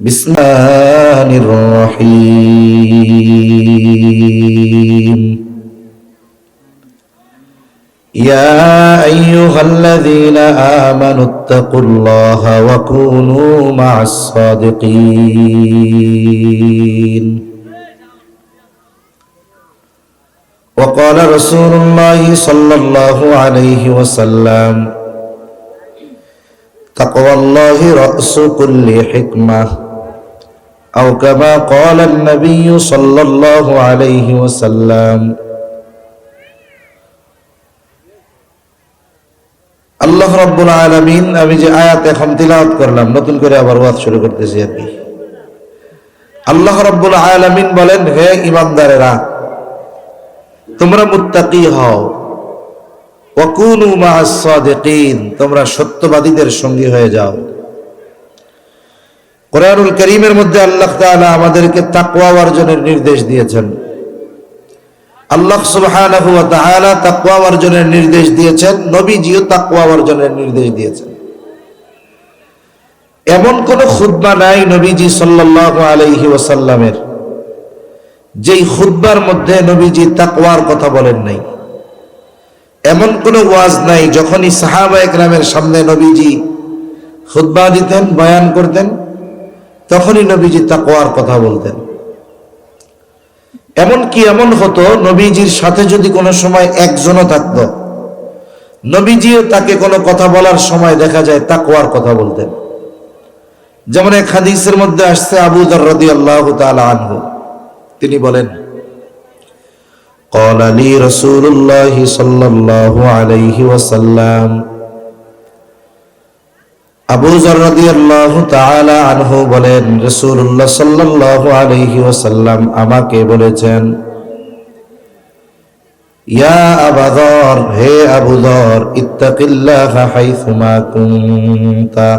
بسم الله الرحيم يا أيها الذين آمنوا اتقوا الله وكونوا مع الصادقين وقال رسول الله صلى الله عليه وسلم تقوى الله رأس كل حكمة أو كما قال النبي صلى الله عليه وسلم আল্লাহ রব্বুল আলমিন আমি যে আয়াত এখন তিলাওয়াত করলাম নতুন করে আবার ওয়াজ শুরু করতেছি আর কি আল্লাহ রব্বুল আলমিন বলেন হে ইমানদারেরা তোমরা মুত্তাকি হও ওয়াকুনু মা'আস সাদিকিন, তোমরা সত্যবাদীদের সঙ্গী হয়ে যাও। কোরআনুল করিমের মধ্যে আল্লাহ তাআলা আমাদেরকে তাকওয়া অর্জনের নির্দেশ দিয়েছেন। আল্লাহ তাআলা তাকওয়া অর্জনের নির্দেশ দিয়েছেন, নবীজিও তাকওয়া অর্জনের নির্দেশ দিয়েছেন। এমন কোন খুতবা নাই নবীজি সাল্লাল্লাহু আলাইহি ওয়াসাল্লামের, যেই খুতবার মধ্যে নবীজি তাকওয়ার কথা বলেন নাই। এমন কোন ওয়াজ নাই, যখনই সাহাবা একরামের সামনে নবীজি খুতবা দিতেন, বয়ান করতেন, তখনই নবীজি তাকওয়ার কথা বলতেন। এমন কি এমন হতো, নবীজির সাথে যদি কোনো সময় একজনও থাকত, নবীজিও তাকে কোনো কথা বলার সময় দেখা যায় তাকওয়ার কথা বলতেন। যেমন এক হাদিসের মধ্যে আসছে আবু দর রদি আল্লাহ আনহু, তিনি বলেন قال لي رسول الله صلى الله عليه وسلم আবু যর রাদিয়াল্লাহু তাআলা আনহু বলেন রাসূলুল্লাহ সাল্লাল্লাহু আলাইহি ওয়াসাল্লাম আমাকে বলেছেন ইয়া আবু যর হে আবু যর ইত্তাকিল্লাহা হাইথুমা কুনতা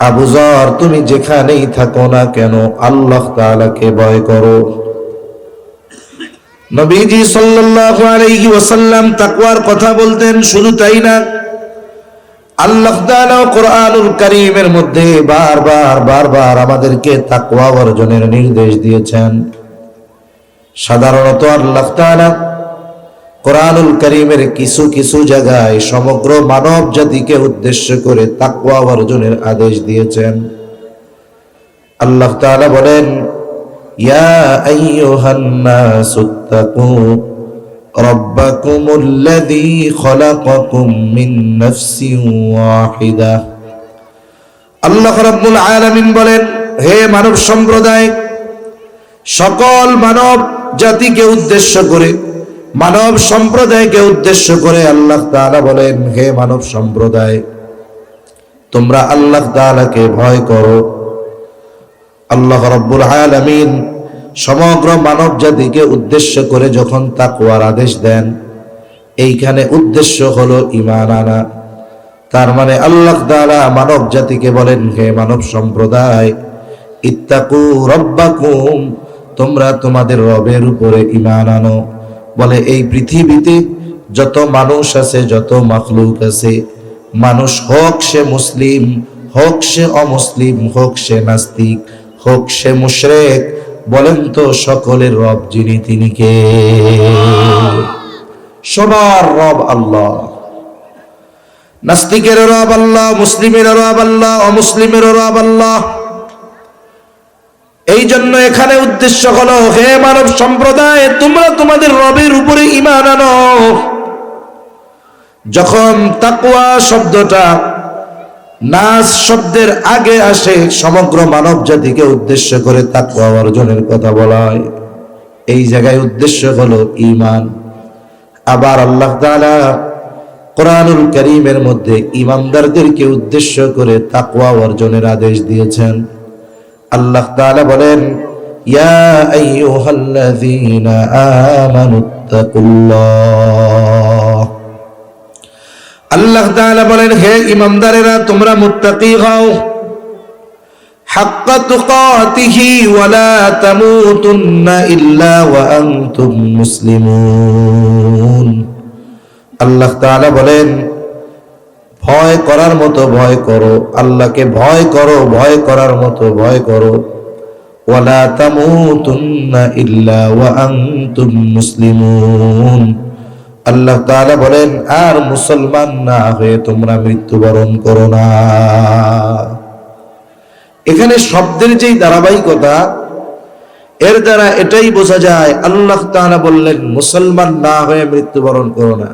আবু যর তুমি যেখানেই থাকো না কেন আল্লাহ তাআলাকে ভয় করো নবীজি সাল্লাল্লাহু আলাইহি ওয়াসাল্লাম তাকওয়ার কথা বলতেন, শুধু তাই না, আল্লাহ তাআলা কোরআনুল কারীমের মধ্যে বারবার বারবার আমাদেরকে তাকওয়া অর্জনের নির্দেশ দিয়েছেন। সাধারণত আল্লাহ তাআলা কোরআনুল কারীমের কিছু কিছু জায়গায় সমগ্র মানব জাতিকে উদ্দেশ্য করে তাকওয়া অর্জনের আদেশ দিয়েছেন। আল্লাহ তাআলা বলেন ইয়া আইয়ুহান নাস اتقوا ربكم الذي خلقكم من نفس واحدة আল্লাহ রাব্বুল আলামিন বলেন হে মানব সম্প্রদায় সকল মানব জাতিকে উদ্দেশ্য করে মানব সম্প্রদায়কে উদ্দেশ্য করে আল্লাহ তাআলা বলেন হে মানব সম্প্রদায় তোমরা আল্লাহ তাআলাকে ভয় করো আল্লাহ রাব্বুল আলামিন সমগ্র মানব জাতিকে উদ্দেশ্য করে যখন তাকওয়ার আদেশ দেন, এইখানে উদ্দেশ্য হলো ইমান আনা। তার মানে আল্লাহ দ্বারা মানব জাতিকে বলেন, হে মানব সম্প্রদায়, ইত্তাকু রব্বাকুম, তোমরা তোমাদের রবের উপরে ইমান আনো। বলে, এই পৃথিবীতে যত মানুষ আছে, যত মাখলুক আছে, মানুষ হোক সে মুসলিম, হোক সে অমুসলিম, হোক সে নাস্তিক হোক সে মুশরেক, বলেন তো সকলের রব যিনি তিনি কে? সবার রব আল্লাহ। নাস্তিকের রব আল্লাহ মুসলিমের রব আল্লাহ অমুসলিমের রব আল্লাহ। এই জন্য এখানে উদ্দেশ্য হলো, হে মানব সম্প্রদায়, তোমরা তোমাদের রবের উপরে ইমান আনো। যখন তাকুয়া শব্দটা নাস শব্দের আগে আসে সমগ্র মানব জাতিকে উদ্দেশ্য করে তাকওয়া অর্জনের কথা বলা হয়। এই জায়গায় উদ্দেশ্য হলো ইমান আবার আল্লাহ তাআলা কোরআনুল করিমের মধ্যে ইমানদারদেরকে উদ্দেশ্য করে তাকওয়া অর্জনের আদেশ দিয়েছেন। আল্লাহ তাআলা বলেন, ইয়া আইয়ুহাল্লাযীনা আমানুত্তাকুল্লাহ আল্লাহ তাআলা বলেন, হে ইমানদারেরা, তোমরা মুত্তাকি হও। হাক্কা তুকাতিহি ওয়ালা তামুতুন্না ইল্লা ওয়া আনতুম মুসলিমুন। আল্লাহ তাআলা বলেন, ভয় করার মতো ভয় করো, আল্লাহকে ভয় করো, ভয় করার মতো ভয় করো। ওয়ালা তামুতুন্না ইল্লা ওয়া আনতুম মুসলিমুন। আল্লাহ তাআলা বলেন, আর মুসলমান না হয়ে তোমরা মৃত্যুবরণ করো না। এখানে শব্দের যেই ধারাবাহিকতা, এর দ্বারা এটাই বোঝা যায়, আল্লাহ তাআলা বললেন, মুসলমান না হয়ে মৃত্যুবরণ করো না।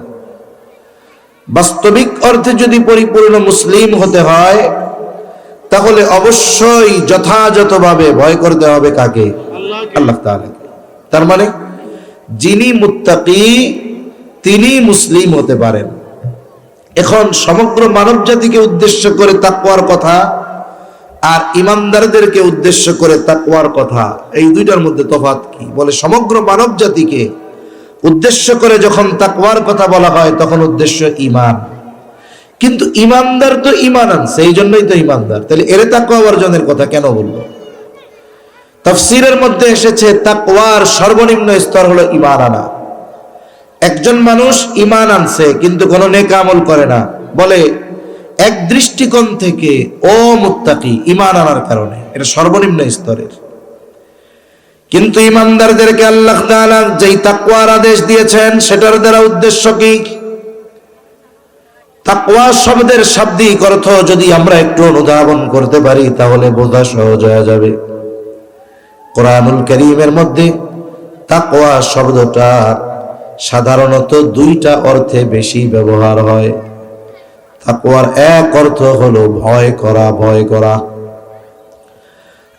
বাস্তবিক অর্থে যদি পরিপূর্ণ মুসলিম হতে হয়, তাহলে অবশ্যই যথাযথভাবে ভয় করতে হবে কাকে? আল্লাহ তাআলাকে। তার মানে যিনি মুত্তাকি তিনি মুসলিম হতে পারেন। এখন সমগ্র মানব জাতিকে উদ্দেশ্য করে তাকওয়ার কথা আর ইমানদারদেরকে উদ্দেশ্য করে তাকওয়ার কথা, এই দুইটার মধ্যে তফাৎ কি? বলে সমগ্র মানব জাতিকে উদ্দেশ্য করে যখন তাকওয়ার কথা বলা হয়, তখন উদ্দেশ্য ইমান কিন্তু ইমানদার তো ইমান আনছে এই জন্যই তো ইমানদার তাহলে এরে তাকওয়া অর্জনের কথা কেন বলব তফসিরের মধ্যে এসেছে, তাকওয়ার সর্বনিম্ন স্তর হলো ইমান আনা। একজন মানুষ ইমান আনছে, কিন্তু কোনো নেক আমল করে না। বলে, এক দৃষ্টিকোণ থেকে, ও মুত্তাকি ইমান আনার কারণে। এটা সর্বনিম্ন স্তরের। কিন্তু ইমানদারদেরকে আল্লাহ যেই তাকওয়ার আদেশ দিয়েছেন, সেটার দ্বারা উদ্দেশ্য কি? তাকওয়া শব্দের শাব্দিক অর্থ যদি আমরা একটু অনুধাবন করতে পারি, তাহলে বোঝা সহজ হয়ে যাবে। কোরআনুল করিমের মধ্যে তাকওয়া শব্দটা সাধারণত দুইটা অর্থে বেশি ব্যবহার হয়। তাকওয়ার এক অর্থ হলো ভয় করা ভয় করা।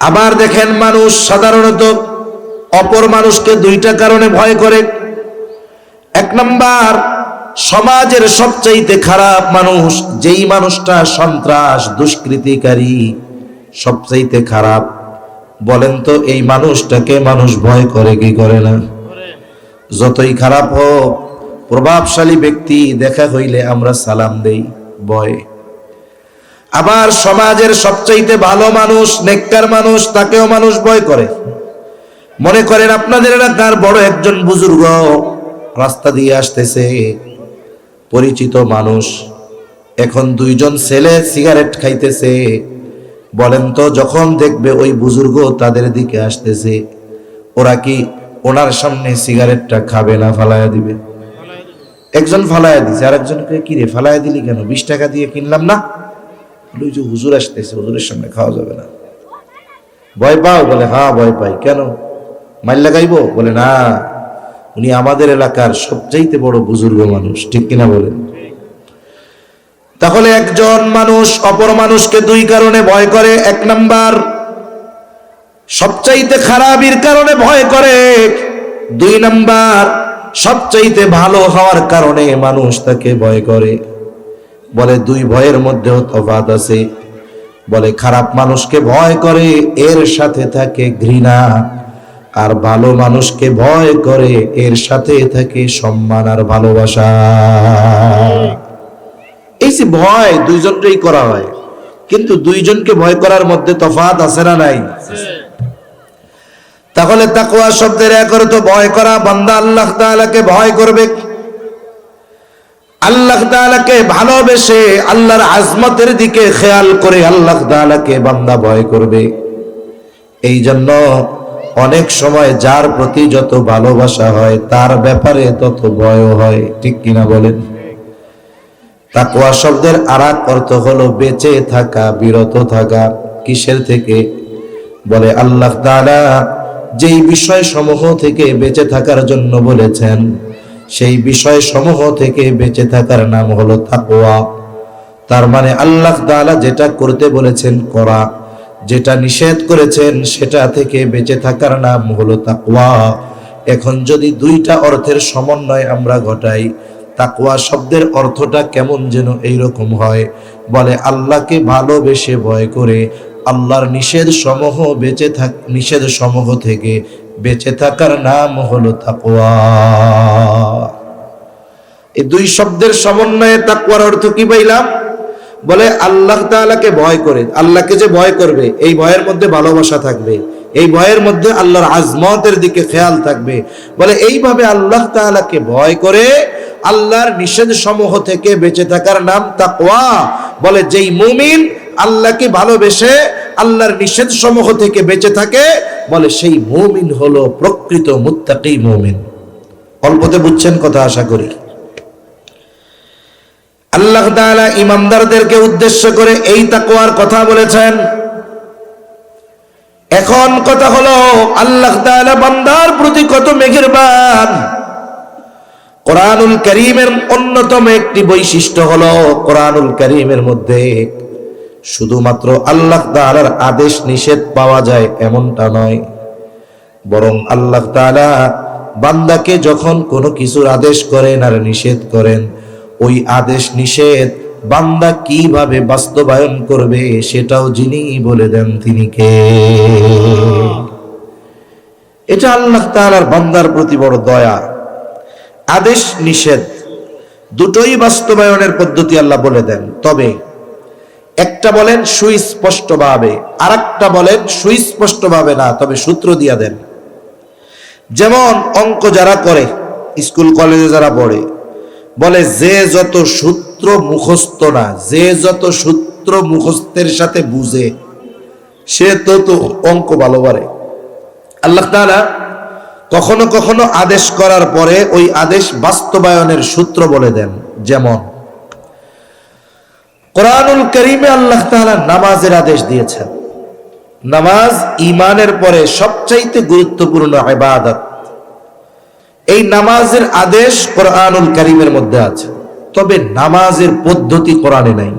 আবার দেখেন মানুষ সাধারণত অপর মানুষকে দুইটা কারণে ভয় করে। এক নাম্বার, সমাজের সবচাইতে খারাপ মানুষ যেই মানুষটা সন্ত্রাস, দুষ্কৃতিকারী, সবচাইতে খারাপ। বলেন তো এই মানুষটাকে মানুষ ভয় করে কি করে না? যতই খারাপ হোক, প্রভাবশালী ব্যক্তি দেখা হইলে আমরা সালাম দেই, ভয়। আবার সমাজের সবচাইতে ভালো মানুষ, নেককার মানুষ, তাকেও মানুষ ভয় করে। মনে করেন আপনাদের এলাকার বড় একজন বুজুর্গ রাস্তা দিয়ে আসতেছে, পরিচিত মানুষ। এখন দুইজন ছেলে সিগারেট খাইতেছে। বলেন তো, যখন দেখবে ওই বুজুর্গ তাদের দিকে আসতেছে, ওরা কি ওনার সামনে সিগারেটটা খাবে না ফালায়া দিবে। একজন ফালায়া দিছে আর একজনকে কি রে ফালায়া দিলি কেন? বিশ টাকা দিয়ে কিনলাম না? ওই যে হুজুর আসতেছে, হুজুরের সামনে খাওয়া যাবে না। ভয় পাও? বলে হ্যাঁ ভয় পাই। কেন? মাইল লাগাইবো? বলে, না, উনি আমাদের এলাকার সবচাইতে বড় বুজুর্গ মানুষ। ঠিক কিনা বলেন? তাহলে একজন মানুষ অপর মানুষকে দুই কারণে ভয় করে। এক নাম্বার সবচাইতে খারাপির কারণে ভয় করে। দুই নাম্বার, সবচাইতে ভালো হওয়ার কারণে মানুষ তাকে ভয় করে। বলে দুই ভয়ের মধ্যেও তফাত আছে। বলে খারাপ মানুষকে ভয় করে, এর সাথে থাকে ঘৃণা। আর ভালো মানুষকে ভয় করে, এর সাথে থাকে সম্মান আর ভালোবাসা। এই যে ভয় দুইজনকেই করা হয়, কিন্তু দুইজনকে ভয় করার মধ্যে তফাৎ আছে না নাই? তাহলে তাকওয়া শব্দের এক অর্থ ভয় করা, বান্দা আল্লাহ তাআলাকে ভয় করবে। আল্লাহ তাআলাকে ভালোবেসে আল্লাহর আজমতের দিকে খেয়াল করে আল্লাহ তাআলাকে বান্দা ভয় করবে। এই জন্য অনেক সময় যার প্রতি যত ভালোবাসা হয়, তার ব্যাপারে তত ভয়ও হয়। ঠিক কিনা বলেন? তাকওয়া শব্দের আর অর্থ হলো বেঁচে থাকা, বিরত থাকা, কিসের থেকে? বলে আল্লাহ তাআলা যেই বিষয় সমূহ থেকে বেঁচে থাকার জন্য বলেছেন, সেই বিষয় সমূহ থেকে বেঁচে থাকার নাম হলো তাকওয়া। তার মানে আল্লাহ তাআলা যেটা করতে বলেছেন করা, যেটা নিষেধ করেছেন সেটা থেকে বেঁচে থাকার নাম হলো তাকওয়া। এখন যদি দুইটা অর্থের সমন্বয় আমরা ঘটাই, তাকওয়া শব্দের অর্থটা কেমন যেন এইরকম হয়, বলে আল্লাহকে ভালোবেসে ভয় করে আল্লাহর নিষেধ সমূহ বেঁচে থাক, নিষেধ সমূহ থেকে বেঁচে থাকার নাম হলো তাকওয়া। এই দুই শব্দের সমন্বয়ে তাকওয়ার অর্থ কি পাইলাম? বলে আল্লাহ তাআলাকে ভয় করে, আল্লাহকে যে ভয় করবে, এই ভয়ের মধ্যে ভালোবাসা থাকবে, এই ভয়ের মধ্যে আল্লাহর আজমতের দিকে খেয়াল থাকবে। বলে এইভাবে আল্লাহ তাআলাকে ভয় করে আল্লাহর নিষেধ সমূহ থেকে বেঁচে থাকার নাম তাকওয়া। বলে যেই মুমিন আল্লাহকে ভালোবেসে আল্লাহর নিষেধ সমূহ থেকে বেঁচে থাকে, বলে সেই মুমিন হলো প্রকৃত মুত্তাকি মুমিন। অল্পতে বুঝছেন কথা আশা করি। আল্লাহ তাআলা ইমানদারদেরকে উদ্দেশ্য করে এই তাকওয়ার কথা বলেছেন। এখন কথা হলো, আল্লাহ তাআলা বান্দার প্রতি কত মেহেরবান। কোরআনুল করিমের অন্যতম একটি বৈশিষ্ট্য হলো, কোরআনুল করিমের মধ্যে শুধুমাত্র আল্লাহ তাআলার আদেশ নিষেধ পাওয়া যায় এমনটা নয়। বরং আল্লাহ তাআলা বান্দাকে যখন কোনো কিছুর আদেশ করেন আর নিষেধ করেন, ওই আদেশ নিষেধ বান্দা কীভাবে বাস্তবায়ন করবে সেটাও যিনি বলে দেন তিনি কে? এটা আল্লাহ তাআলার বান্দার প্রতি বড় দয়া। আদেশ নিষেধ দুটোই বাস্তবায়নের পদ্ধতি আল্লাহ বলে দেন। তবে একটা বলেন সুস্পষ্টভাবে আর একটা বলেন সুস্পষ্টভাবে না, তবে সূত্র দিয়া দেন। যেমন অঙ্ক যারা করে, স্কুল, কলেজে যারা পড়ে, বলে যে যত সূত্র মুখস্থ না, যে যত সূত্র মুখস্থের সাথে বুঝে, সে তত অঙ্ক ভালো পারে। আল্লাহ তাআলা কখনো কখনো আদেশ করার পরে ওই আদেশ বাস্তবায়নের সূত্র বলে দেন, যেমন কোরআনুল করিমে আল্লাহ তাআলা নামাজের আদেশ দিয়েছেন। নামাজ ইমানের পরে সবচাইতে গুরুত্বপূর্ণ ইবাদত। এই নামাজের আদেশ কোরআনুল করিমের মধ্যে আছে। তবে নামাজের পদ্ধতি কোরআনে নাই।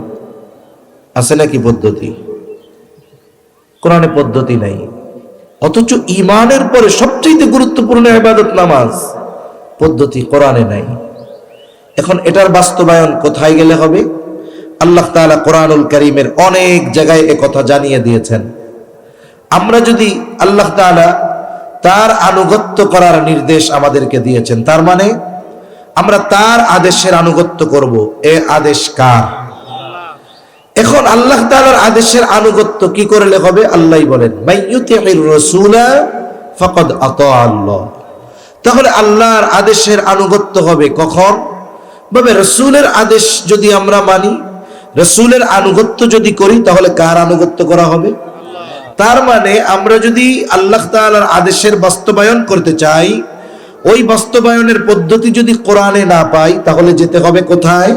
আছে নাকি পদ্ধতি? কোরআনে পদ্ধতি নাই। অথচ ইমানের পরে সবচেয়ে গুরুত্বপূর্ণ ইবাদত নামাজ। পদ্ধতি কোরআনে নাই। এখন এটার বাস্তবায়ন কোথায় গেলে হবে? আল্লাহ তাআলা কোরআনুল করিমের অনেক জায়গায় কথা জানিয়ে দিয়েছেন। আমরা যদি আল্লাহ তাআলা তার আনুগত্য করার নির্দেশ আমাদেরকে দিয়েছেন, তার মানে আমরা তার আদেশের আনুগত্য করব। এ আদেশ কার? এখন আল্লাহ তাআলার আদেশের আনুগত্য কি করলে হবে? আল্লাহ বলেন ফাকাদ তাহলে আল্লাহর আদেশের আনুগত্য হবে কখন? ভাবে, রসুলের আদেশ যদি আমরা মানি রসুলের আনুগত্য যদি করি, তাহলে কার আনুগত্য করা হবে? তার মানে আমরা যদি আল্লাহ তাআলার আদেশের বাস্তবায়ন করতে চাই, ওই বাস্তবায়নের পদ্ধতি যদি কোরআনে না পাই, তাহলে যেতে হবে কোথায়?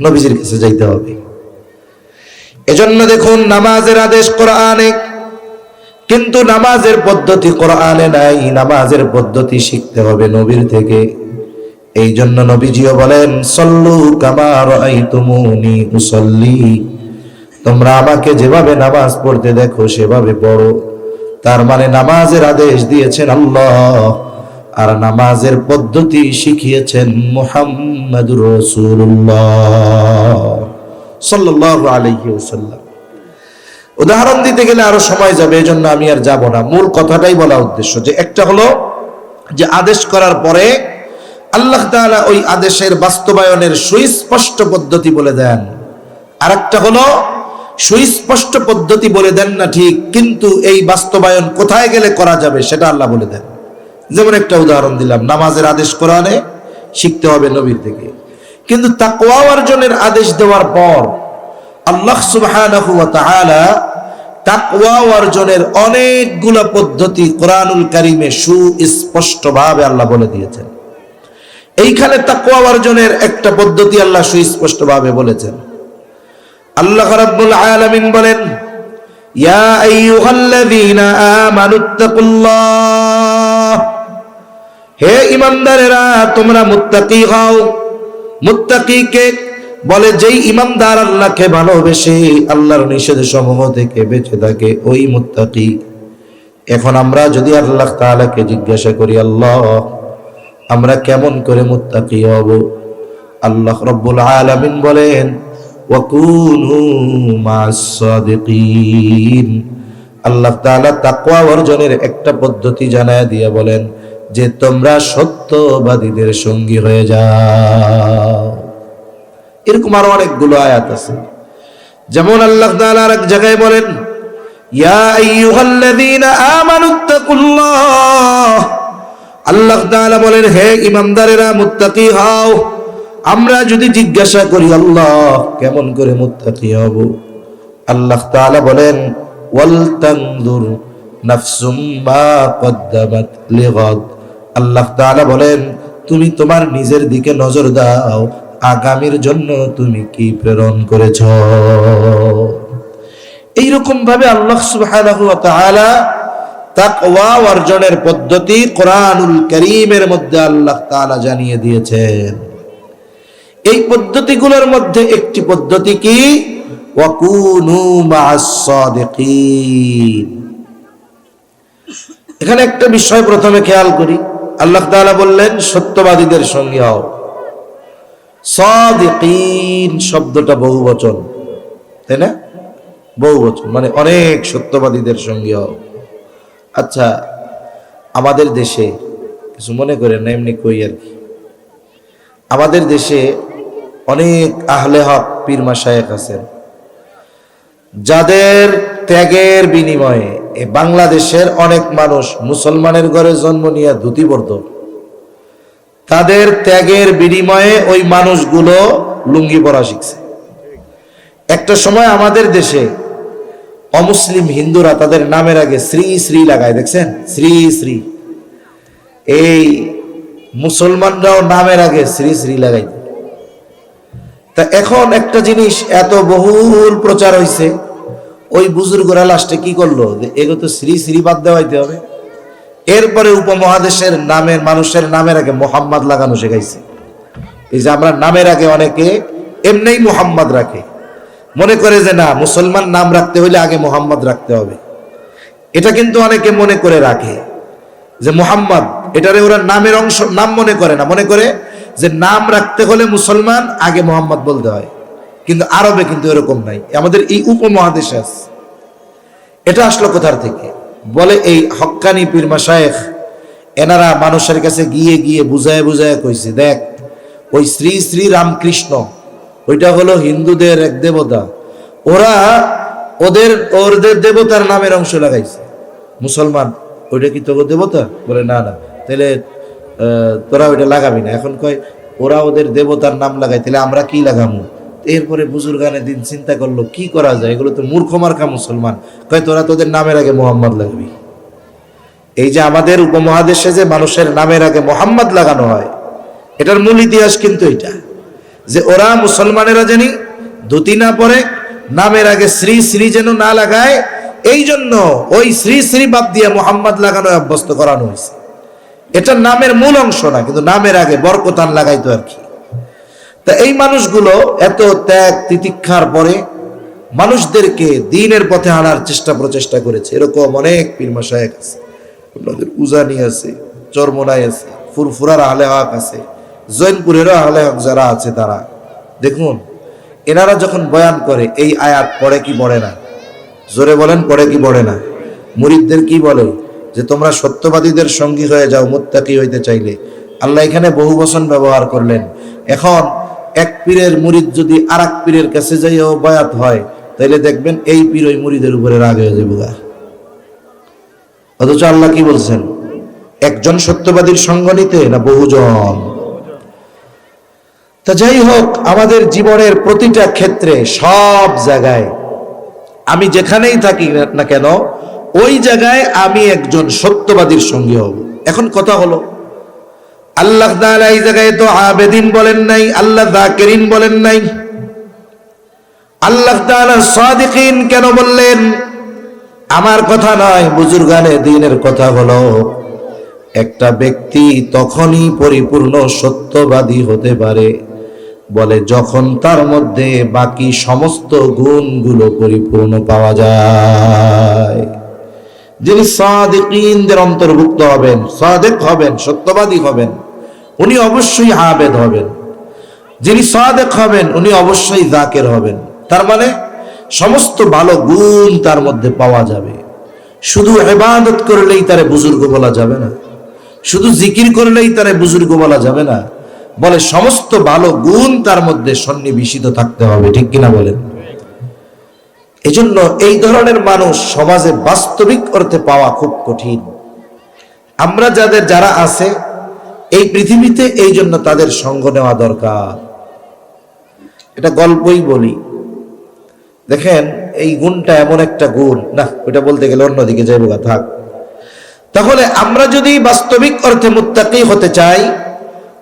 নবীজির কাছে যাইতে হবে। এজন্য দেখুন, নামাজের আদেশ কোরআনে, কিন্তু নামাজের পদ্ধতি কোরআনে নাই, নামাজের পদ্ধতি শিখতে হবে নবীর থেকে। এই জন্য নবীজিও বলেন, সল্লু কামার তুমুনি উসল্লি। তোমরা আমাকে যেভাবে নামাজ পড়তে দেখো, সেভাবে পড়ো। তার মানে নামাজের আদেশ দিয়েছেন আল্লাহ, আর নামাজের পদ্ধতি শিখিয়েছেন মুহাম্মাদুর রাসূলুল্লাহ উদাহরণ দিতে গেলে আরও সময় যাবে, এজন্য আমি আর যাব না। মূল কথাটাই বলা উদ্দেশ্য যে, একটা হলো যে, আদেশ করার পরে আল্লাহ তাআলা ওই আদেশের বাস্তবায়নের সুস্পষ্ট পদ্ধতি বলে দেন। আরেকটা হলো, সুস্পষ্ট পদ্ধতি বলে দেন না ঠিক, কিন্তু এই বাস্তবায়ন কোথায় গেলে করা যাবে সেটা আল্লাহ বলে দেন। যেমন একটা উদাহরণ দিলাম, নামাজের আদেশ কোরআনে শিখতে হবে নবীর থেকে কিন্তু তাকওয়া অর্জনের আদেশ দেওয়ার পর আল্লাহ সুবহানাহু ওয়া তাআলা তাকওয়া অর্জনের অনেকগুলো পদ্ধতি কোরআনুল কারীমে সুস্পষ্টভাবে আল্লাহ বলে দিয়েছেন। এইখানে তাকওয়া অর্জনের একটা পদ্ধতি আল্লাহ সুস্পষ্টভাবে বলেছেন। আল্লাহ রাব্বুল আলামিন বলেন, ইয়া আইয়ুহাল্লাযীনা আমানুত্তাকুল্লাহ হে ইমানদারেরা, তোমরা মুত্তাকি হও। মুত্তাকিকে বলে, যেই ইমানদার আল্লাহকে ভালোবেসে আল্লাহর নিষেধ সমূহ থেকে বেঁচে থাকে, ওই মুত্তাকি। এখন আমরা যদি আল্লাহ তাআলাকে জিজ্ঞাসা করি, আল্লাহ আমরা কেমন করে মুত্তাকি হব? আল্লাহ রব্বুল আলামিন বলেন আল্লাহ তাআলা তাকওয়া অর্জনের একটা পদ্ধতি জানায় দিয়ে বলেন, যে তোমরা সত্যবাদীদের সঙ্গী হয়ে যাও। এরকম আরও অনেকগুলো আয়াত আছে। যেমন আল্লাহ তাআলা এক জায়গায় বলেন, ইয়া আইয়ুহাল্লাযীনা আমানুত্তাকুল্লাহ আল্লাহ তাআলা বলেন, হে ইমানদারেরা মুত্তাকি হও। আমরা যদি জিজ্ঞাসা করি, আল্লাহ, কেমন করে মুত্তাকি হব? আল্লাহ তাআলা বলেন, ওয়াল তানদুর নাফসুম মা কদ্দামাত লিগাদ। আল্লাহ তাআলা বলেন, তুমি তোমার নিজের দিকে নজর দাও। আগামীর জন্য তুমি কি প্রেরণ করেছ? এইরকম ভাবে আল্লাহ সুবহানাহু ওয়া তাকওয়া অর্জনের পদ্ধতি কোরআনুল করিমের মধ্যে আল্লাহ তাআলা জানিয়ে দিয়েছেন। এই পদ্ধতিগুলোর মধ্যে একটি পদ্ধতি কি? এখানে একটা বিষয় প্রথমে খেয়াল করি। আল্লাহ তাআলা বললেন, সত্যবাদীদের সঙ্গে হও। সাদিকিন শব্দটা বহু বচন তাই না? বহু বচন মানে অনেক সত্যবাদীদের সঙ্গে হও। আচ্ছা আমাদের দেশে, কিছু মনে করেন না, এমনি কই আর কি। আমাদের দেশে অনেক আহলে হক পীর মাসায়েক আছেন। যাদের ত্যাগের বিনিময়ে এ বাংলাদেশের অনেক মানুষ মুসলমানের ঘরে জন্ম নিয়ে ধুতি পরত তাদের ত্যাগের বিনিময়ে ওই মানুষগুলো লুঙ্গি পরা শিখছে। একটা সময় আমাদের দেশে অমুসলিম হিন্দুরা তাদের নামের আগে শ্রী শ্রী লাগায়, দেখছেন? শ্রী শ্রী। এই মুসলমানরাও নামের আগে শ্রী শ্রী লাগাই তা এখন একটা জিনিস এত বহুল প্রচার হইছে, ওই বুজুর্গরা লাস্টে কি করল? এগো তো শ্রী শ্রী বাদ দেওয়াইতে হবে। এরপরে উপমহাদেশের নামের, মানুষের নামের আগে মোহাম্মদ লাগানো শেখাইছে। এই যে আমরা নামের আগে অনেকে, এমনিই মোহাম্মদ রাখে। মনে করে যে না, মুসলমান নাম রাখতে হলে আগে মোহাম্মদ রাখতে হবে। এটা কিন্তু অনেকে মনে করে রাখে যে মোহাম্মদ, এটারে ওরা নামের অংশ, নাম মনে করে না। মনে করে যে নাম রাখতে হলে মুসলমান, আগে মোহাম্মদ বলতে হয়। কিন্তু আরবে কিন্তু এরকম নাই। আমাদের এই উপমহাদেশে আছে। এটা আসলো কোথার থেকে? বলে এই হক্কানি পীর মাসায়েখ এনারা মানুষের কাছে গিয়ে গিয়ে বুঝায় বুঝায় কইছে, দেখ, ওই শ্রী শ্রী রামকৃষ্ণ ওইটা হলো হিন্দুদের এক দেবতা। ওরা ওদের ওদের দেবতার নামের অংশ লাগাইছে। মুসলমান, ওইটা কি তোর দেবতা? বলে, না না। তাহলে তোরা ওইটা লাগাবি না। এখন কয়, ওরা ওদের দেবতার নাম লাগাই তাহলে আমরা কি লাগামু? এরপরে বুজুর্গানে দিন চিন্তা করল, কি করা যায়? এগুলো তো মূর্খ মার্কা মুসলমান। কয়, তোরা তোদের নামের আগে মোহাম্মদ লাগাবি। এই যে আমাদের উপমহাদেশে যে মানুষের নামের আগে মোহাম্মদ লাগানো হয়, এটার মূল ইতিহাস কিন্তু এটা যে ওরা মুসলমানেরা জানি ধুতি না পরে নামের আগে শ্রী শ্রী যেন না লাগায় এই জন্য ওই শ্রী শ্রী বাদ দিয়ে মোহাম্মদ লাগানো অভ্যস্ত করানো হয়েছে। এটা নামের মূল অংশ না, কিন্তু নামের আগে বরকতান লাগাইতো আর কি। তা এই মানুষগুলো এত ত্যাগ তিতিক্ষার পরে মানুষদেরকে দিনের পথে আনার চেষ্টা প্রচেষ্টা করেছে। এরকম অনেক পীর মাসায়েক আছে। আপনাদের উজানি আছে, চরমনাই আছে, ফুরফুরার আহলে হক আছে। জৈনপুরেরও আহলে যারা আছে তারা। দেখুন, এনারা যখন বয়ান করে, এই আয়াত পড়ে কি পড়ে না? জোরে বলেন, পড়ে কি পড়ে না? মুরিদদের কি বলে? যে তোমরা সত্যবাদীদের সঙ্গী হয়ে যাও, মুত্তাকি হইতে চাইলে। আল্লাহ এখানে বহু বচন ব্যবহার করলেন। এখন, এক পীরের মুরিদ যদি আর এক পীরের কাছে যাইও বয়াত হয়, তাইলে দেখবেন এই পীর ওই মুরিদের উপরে রাগ হয়ে যাবে। অথচ আল্লাহ কি বলছেন? একজন সত্যবাদীর সঙ্গ নিতে না বহুজন? তা যাই হোক, আমাদের জীবনের প্রতিটা ক্ষেত্রে সব জায়গায় আমি যেখানেই থাকি না কেন, ওই জায়গায় আমি একজন সত্যবাদীর সঙ্গী হব। এখন কথা হলো, আল্লাহ এই জায়গায় তো আবেদিন বলেন নাই, আল্লাহ জাকিরিন বলেন নাই। আল্লাহ সাদিকিন কেন বললেন? আমার কথা নয়, বুজুর্গানে দিনের কথা হলো, একটা ব্যক্তি তখনই পরিপূর্ণ সত্যবাদী হতে পারে। বলে, যখন তার মধ্যে বাকি সমস্ত গুণগুলো পরিপূর্ণ পাওয়া যায়, যিনি সাদিকিনদের অন্তর্ভুক্ত হবেন, সাদেক হবেন, সত্যবাদী হবেন, উনি অবশ্যই আবেদ হবেন। যিনি সাদেক হবেন, উনি অবশ্যই জাকের হবেন। তার মানে সমস্ত ভালো গুণ তার মধ্যে পাওয়া যাবে। শুধু ইবাদত করলেই তারে বুজুর্গ বলা যাবে না। শুধু জিকির করলেই তারে বুজুর্গ বলা যাবে না। বলে সমস্ত ভালো গুণ তার মধ্যে সন্নিবেশিত থাকতে হবে, ঠিক কিনা বলেন? এজন্য এই ধরনের মানুষ সমাজে বাস্তবিক অর্থে পাওয়া খুব কঠিন। আমরা যাদের যারা আছে, এই পৃথিবীতে এই জন্য তাদের সঙ্গ নেওয়া দরকার। এটা গল্পই বলি। দেখেন, এই গুণটা এমন একটা গুণ। না ওটা বলতে গেলে অন্যদিকে যাইব থাক। তাহলে আমরা যদি বাস্তবিক অর্থে মুত্তাকি হতে চাই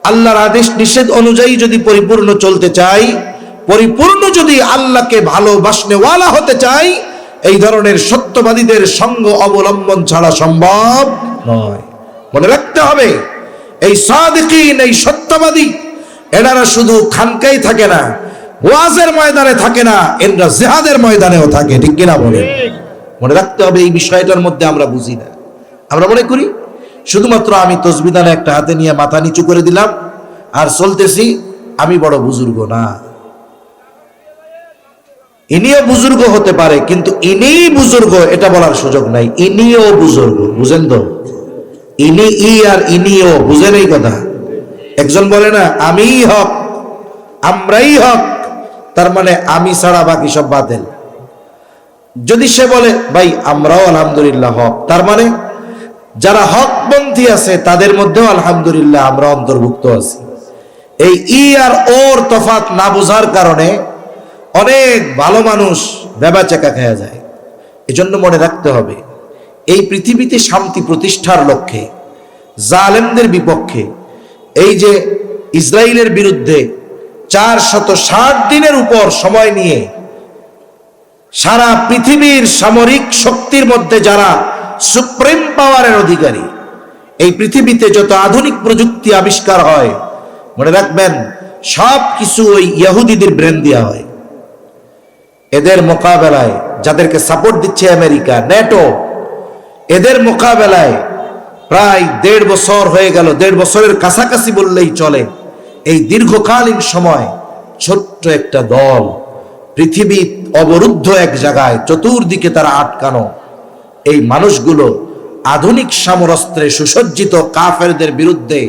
আল্লাহর আদেশ নিষেধ অনুযায়ী যদি পরিপূর্ণ চলতে চাই পরিপূর্ণ যদি আল্লাহকে ভালোবাসনেওয়ালা হতে চাই এই ধরনের সত্যবাদীদের সঙ্গ অবলম্বন ছাড়া সম্ভব নয়। মনে রাখতে হবে এই সাদিকিন এই সত্যবাদী এনারা শুধু খানকাই থাকে না ওয়াজের ময়দানে থাকে না এনরা জেহাদের ময়দানেও থাকে ঠিক কিনা বলে মনে রাখতে হবে এই বিষয়টার মধ্যে আমরা বুঝি না। আমরা মনে করি শুধুমাত্র আমি তসবিদানে একটা হাতে নিয়ে মাথা নিচু করে দিলাম, আর চলতেছি, আমি বড় বুজুর্গ না। ইনিও বুজুর্গ হতে পারে, কিন্তু ইনি বুজুর্গ, এটা বলার সুযোগ নাই। ইনিও বুজুর্গ, বুঝেন তো? ইনি ই আর ইনিও, বুঝেন এই কথা? একজন বলে না আমিই হক, আমরাই হক, তার মানে আমি ছাড়া বাকি সব বাতিল। যদি সে বলে, ভাই, আমরাও আলহামদুলিল্লাহ হক, তার মানে যারা হকপন্থী আছে, তাদের মধ্যেও আলহামদুলিল্লাহ আমরা অন্তর্ভুক্ত আছি। এই ই আর ওর তফাত না বোঝার কারণে অনেক ভালো মানুষ বেবা চেকা খেয়া যায়। এজন্য মনে রাখতে হবে, এই পৃথিবীতে শান্তি প্রতিষ্ঠার লক্ষ্যে, জালেমদের বিপক্ষে, এই যে ইসরায়েলের বিরুদ্ধে চার শত ষাট দিনের উপর সময় নিয়ে সারা পৃথিবীর সামরিক শক্তির মধ্যে যারা সুপ্রিম পাওয়ারের অধিকারী। এই পৃথিবীতে যত আধুনিক প্রযুক্তি আবিষ্কার হয়, মনে রাখবেন, সব কিছু ওই ইহুদিদের ব্রেন দেওয়া হয়। এদের মোকাবেলায় যাদেরকে সাপোর্ট দিচ্ছে আমেরিকা, নেটো, এদের মোকাবেলায় প্রায় দেড় বছর হয়ে গেল, দেড় বছরের কাছাকাছি বললেই চলে, এই দীর্ঘকালীন সময় ছোট্ট একটা দল, পৃথিবী অবরুদ্ধ এক জায়গায়, চতুর্দিকে তারা আটকানো এই মানুষগুলো আধুনিক সামরস্ত্রে সুসজ্জিত কাফেরদের বিরুদ্ধে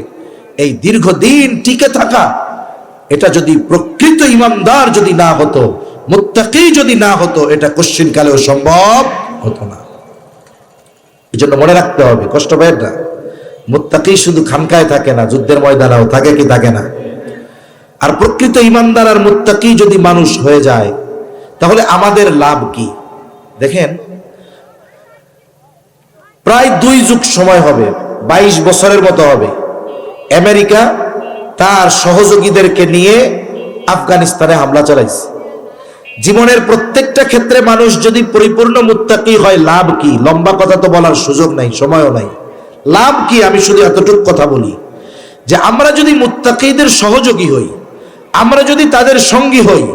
এই দীর্ঘদিন টিকে থাকা, এটা যদি প্রকৃত ইমানদার যদি না হতো, মুত্তাকি যদি না হতো, এটা কোশ্চিন কালেও সম্ভব হতো না। এই জন্য মনে রাখতে হবে, কষ্ট পায় না। মুত্তাকি শুধু খানকায় থাকে না, যুদ্ধের ময়দানেও থাকে কি থাকে না। আর প্রকৃত ইমানদার আর মুত্তাকি যদি মানুষ হয়ে যায়, তাহলে আমাদের লাভ কি? দেখেন প্রায় দুই যুগ সময় হবে, বাইশ বছরের মতো হবে। আমেরিকা তার সহযোগীদেরকে নিয়ে আফগানিস্তানে হামলা চালাইছে। জীবনের প্রত্যেকটা ক্ষেত্রে মানুষ যদি পরিপূর্ণ মুত্তাকি হয়, লাভ কি? লম্বা কথা তো বলার সুযোগ নাই, সময়ও নাই। লাভ কি? আমি শুধু এতটুক কথা বলি যে, আমরা যদি মুত্তাকিদের সহযোগী হই, আমরা যদি তাদের সঙ্গী হই,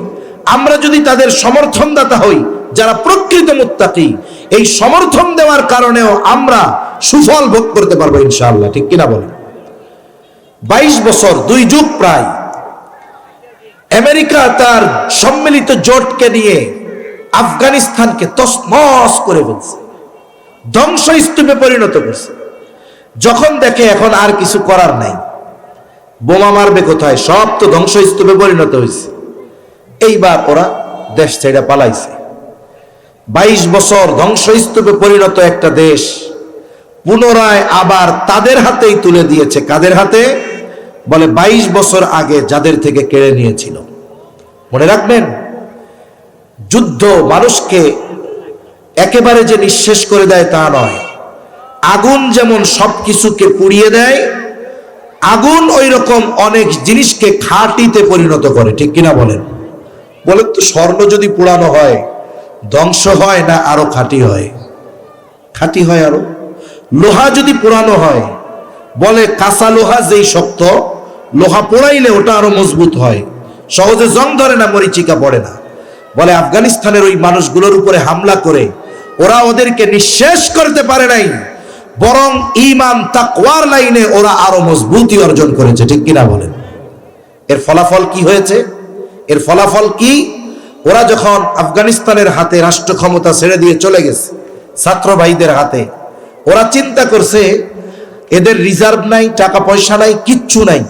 আমরা যদি তাদের সমর্থনদাতা হই যারা প্রকৃত মুত্তাকি, এই সমর্থন দেওয়ার কারণেও আমরা সুফল ভোগ করতে পারব ইনশাআল্লাহ। ঠিক কিনা বলেন? বাইশ বছর, দুই যুগ প্রায়। আমেরিকা তার সম্মিলিত জোটকে নিয়ে আফগানিস্তানকে তসমস করে ফেলছে। ধ্বংসস্তূপে পরিণত করছে। যখন দেখে এখন আর কিছু করার নাই। বোমা মারবে কোথায়? সব তো ধ্বংসস্তূপে পরিণত হয়েছে। এইবার ওরা দেশ ছেড়ে পালাইছে। বাইশ বছর ধ্বংসস্তূপে পরিণত একটা দেশ পুনরায় আবার তাদের হাতেই তুলে দিয়েছে। কাদের হাতে? বলে বাইশ বছর আগে যাদের থেকে কেড়ে নিয়েছিল। মনে রাখবেন, যুদ্ধ মানুষকে একেবারে যে নিঃশেষ করে দেয় তা নয়। আগুন যেমন সব কিছুকে পুড়িয়ে দেয়, আগুন ওই রকম অনেক জিনিসকে খাটিতে পরিণত করে। ঠিক কিনা বলেন? বলেন তো স্বর্ণ যদি পোড়ানো হয় ধ্বংস হয় না, আরও খাঁটি হয়। খাঁটি হয় আরও। লোহা যদি পোড়ানো হয়, বলে কাঁচা লোহা যেই শক্ত, লোহা পোড়াইলে ওটা আরও মজবুত হয়। সহজে জং ধরে না, মরিচিকা পড়ে না। বলে আফগানিস্তানের ওই মানুষগুলোর উপরে হামলা করে, ওরা ওদেরকে নিঃশেষ করতে পারে নাই, বরং ইমান তাকওয়ার লাইনে ওরা আরও মজবুতি অর্জন করেছে, ঠিক কিনা বলেন? এর ফলাফল কি হয়েছে? এর ফলাফল কি? ওরা যখন আফগানিস্তানের হাতে রাষ্ট্র ক্ষমতা ছেড়ে দিয়ে চলে গেছে ছাত্র ভাইদের হাতে, ওরা চিন্তা করছে, এদের রিজার্ভ নাই টাকা পয়সা নাই, কিচ্ছু নাই।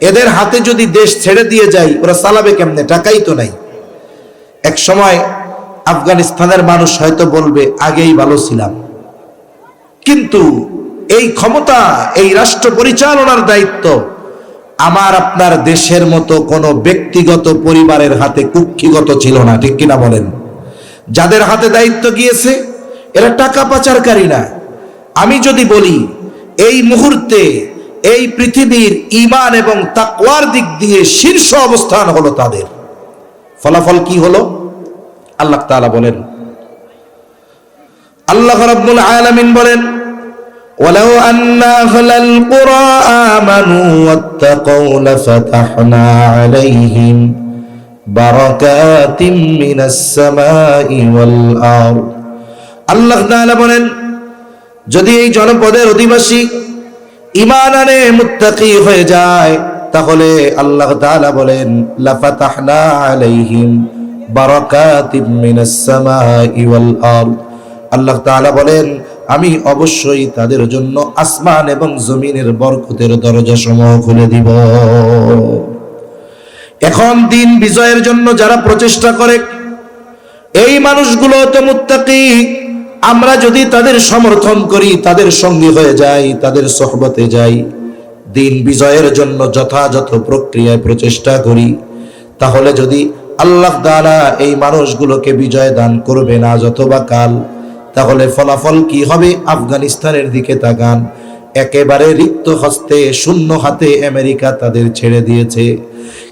এদের হাতে যদি দেশ ছেড়ে দিয়ে যাই ওরা চালাবে কেমনে? টাকাই তো নাই। এক সময় আফগানিস্তানের মানুষ হয়তো বলবে, আগেই ভালো ছিলাম। কিন্তু এই ক্ষমতা, এই রাষ্ট্র পরিচালনার দায়িত্ব আমার আপনার দেশের মতো কোনো ব্যক্তিগত পরিবারের হাতে কুক্ষিগত ছিল না, ঠিক কিনা বলেন? যাদের হাতে দায়িত্ব গিয়েছে, এরা টাকা পাচারকারী না। আমি যদি বলি, এই মুহূর্তে এই পৃথিবীর ইমান এবং তাকওয়ার দিক দিয়ে শীর্ষ অবস্থান হলো তাদের। ফলাফল কি হলো? আল্লাহ তাআলা বলেন। আল্লাহ রাব্বুল আলামিন বলেন ولو أن أهل القرى آمنوا واتقوا لفتحنا عليهم بركات من السماء والأرض আল্লাহ তাআলা বলেন যদি এই জনপদের অধিবাসী ইমান আনে মুত্তাকি হয়ে যায় তাহলে আল্লাহ তাআলা বলেন লাফাতাহনা আলাইহিম বারাকাতিম মিনাস সামাই ওয়াল আরদ আল্লাহ তাআলা বলেন আমি অবশ্যই তাদের জন্য আসমান এবং জমিনের বরকতের দরজা সমূহ খুলে দিব। এখন দিন বিজয়ের জন্য যারা প্রচেষ্টা করে, এই মানুষগুলো তো মুত্তাকি। আমরা যদি তাদের সমর্থন করি, তাদের সঙ্গী হয়ে যাই, তাদের সহবতে যাই, দিন বিজয়ের জন্য যথাযথ প্রক্রিয়ায় প্রচেষ্টা করি, তাহলে যদি আল্লাহ দ্বারা এই মানুষগুলোকে বিজয় দান করবে না যতবা কাল তাহলে ফলাফল কি হবে? আফগানিস্তানের দিকে তাকান। একেবারে রিক্ত হস্তে শূন্য হাতে আমেরিকা তাদের ছেড়ে দিয়েছে।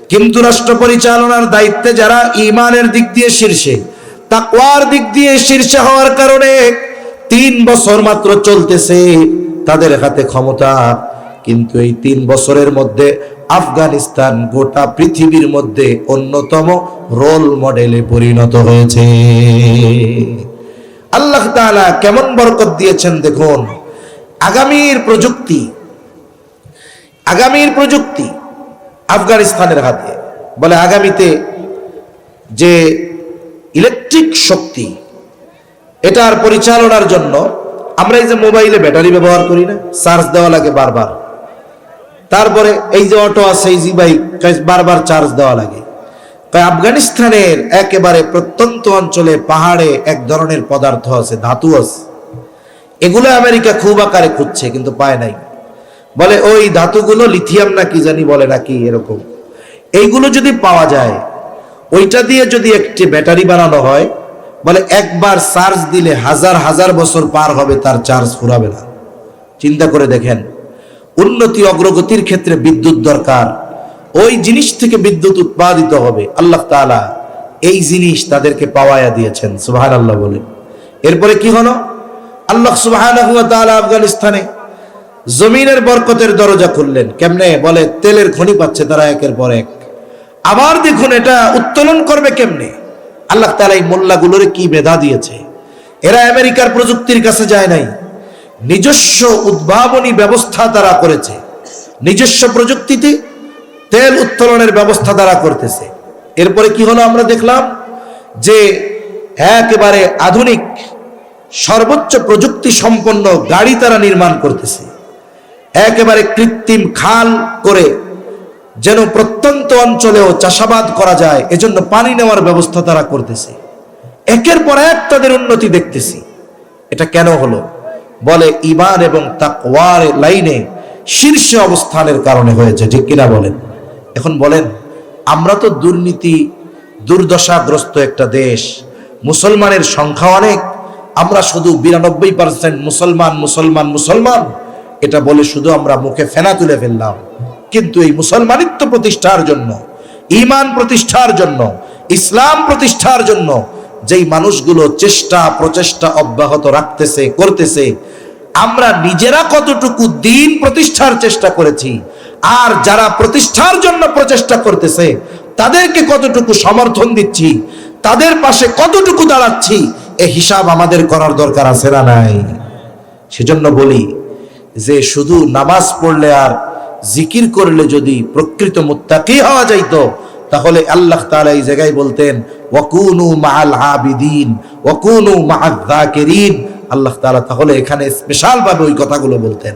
কিন্তু রাষ্ট্র পরিচালনার দায়িত্বে যারা ইমানের দিক দিয়ে শীর্ষে, তাকওয়ার দিক দিয়ে শীর্ষে হওয়ার কারণে তিন বছর মাত্র চলতেছে তাদের হাতে ক্ষমতা। কিন্তু এই তিন বছরের মধ্যে আফগানিস্তান গোটা পৃথিবীর মধ্যে অন্যতম রোল মডেলে পরিণত হয়েছে। আল্লাহ তাআলা কেমন বরকত দিয়েছেন দেখুন। আগামীর প্রযুক্তি আগামীর প্রযুক্তি আফগানিস্তানের হাতে। বলে আগামীতে যে ইলেকট্রিক শক্তি, এটার পরিচালনার জন্য আমরা এই যে মোবাইলে ব্যাটারি ব্যবহার করি না, চার্জ দেওয়া লাগে বারবার। তারপরে এই যে অটো আছে, এই জি বাইক বারবার চার্জ দেওয়া লাগে। তাই আফগানিস্তানের একেবারে প্রত্যন্ত অঞ্চলে পাহাড়ে এক ধরনের পদার্থ আছে, ধাতু আছে। এগুলো আমেরিকা খুব আকারে খুঁজছে, কিন্তু পায় নাই। বলে, ওই ধাতুগুলো লিথিয়াম না কি জানি বলে নাকি এরকম। এইগুলো যদি পাওয়া যায়, ওইটা দিয়ে যদি একটি ব্যাটারি বানানো হয়, বলে, একবার চার্জ দিলে হাজার হাজার বছর পার হবে, তার চার্জ ফুরাবে না। চিন্তা করে দেখেন, উন্নতি, অগ্রগতির ক্ষেত্রে বিদ্যুৎ দরকার। ওই জিনিস থেকে বিদ্যুৎ উৎপাদিত হবে। আল্লাহ তাআলা এই জিনিস তাদেরকে পাওয়ায়া দিয়েছেন সুবাহ আল্লাহ বলে। এরপরে কি হলো? আল্লাহ সুবাহ আফগানিস্তানে জমিনের বরকতের দরজা খুললেন। কেমনে? বলে, তেলের খনি পাচ্ছে তারা একের পর এক। আবার দেখুন এটা উত্তোলন করবে কেমনে? আল্লাহ তালা এই মোল্লাগুলোরে কি মেধা দিয়েছে? এরা আমেরিকার প্রযুক্তির কাছে যায় নাই। নিজস্ব উদ্ভাবনী ব্যবস্থা তারা করেছে। নিজস্ব প্রযুক্তিতে তেল উত্তোলনের ব্যবস্থা তারা করতেছে। এরপরে কি হলো আমরা দেখলাম যে একেবারে আধুনিক, সর্বোচ্চ প্রযুক্তি সম্পন্ন গাড়ি তারা নির্মাণ করতেছে। একেবারে কৃত্রিম খাল করে যেন প্রত্যন্ত অঞ্চলেও চাষাবাদ করা যায়, এজন্য পানি নেওয়ার ব্যবস্থা তারা করতেছে। একের পর এক তাদের উন্নতি দেখতেছি। এটা কেন হলো? বলে ইমান এবং তাকওয়ার লাইনে শীর্ষে অবস্থানের কারণে হয়েছে, ঠিক কিনা বলেন? এখন বলেন, আমরা তো দুর্নীতি, দুর্দশাগ্রস্ত একটা দেশ, মুসলমানের সংখ্যা অনেক, আমরা শুধু বিরানব্বই পার্সেন্ট মুসলমান মুসলমান মুসলমান, এটা বলে শুধু আমরা মুখে ফেনা তুলে ফেললাম। কিন্তু এই মুসলমানিত্ব প্রতিষ্ঠার জন্য ইমান প্রতিষ্ঠার জন্য, ইসলাম প্রতিষ্ঠার জন্য, যেই মানুষগুলো চেষ্টা, প্রচেষ্টা অব্যাহত রাখতেছে, করতেছে, আমরা নিজেরা কতটুকু দিন প্রতিষ্ঠার চেষ্টা করেছি আর যারা প্রতিষ্ঠার জন্য প্রচেষ্টা করতেছে, তাদেরকে কতটুকু সমর্থন দিচ্ছি, তাদের পাশে কতটুকু দাঁড়াচ্ছি, এ হিসাব আমাদের করার দরকার আছে না নাই? সেজন্য বলি যে শুধু নামাজ পড়লে আর জিকির করলে যদি প্রকৃত মুত্তাকি হওয়া যাইতো, তাহলে আল্লাহ তাআলা এই জায়গায় বলতেন, ওয়াকুনু মাআল আবিদিন ওয়াকুনু মাআয যাকিরিন আল্লাহ তাআলা তাহলে এখানে স্পেশাল ভাবে ওই কথাগুলো বলতেন।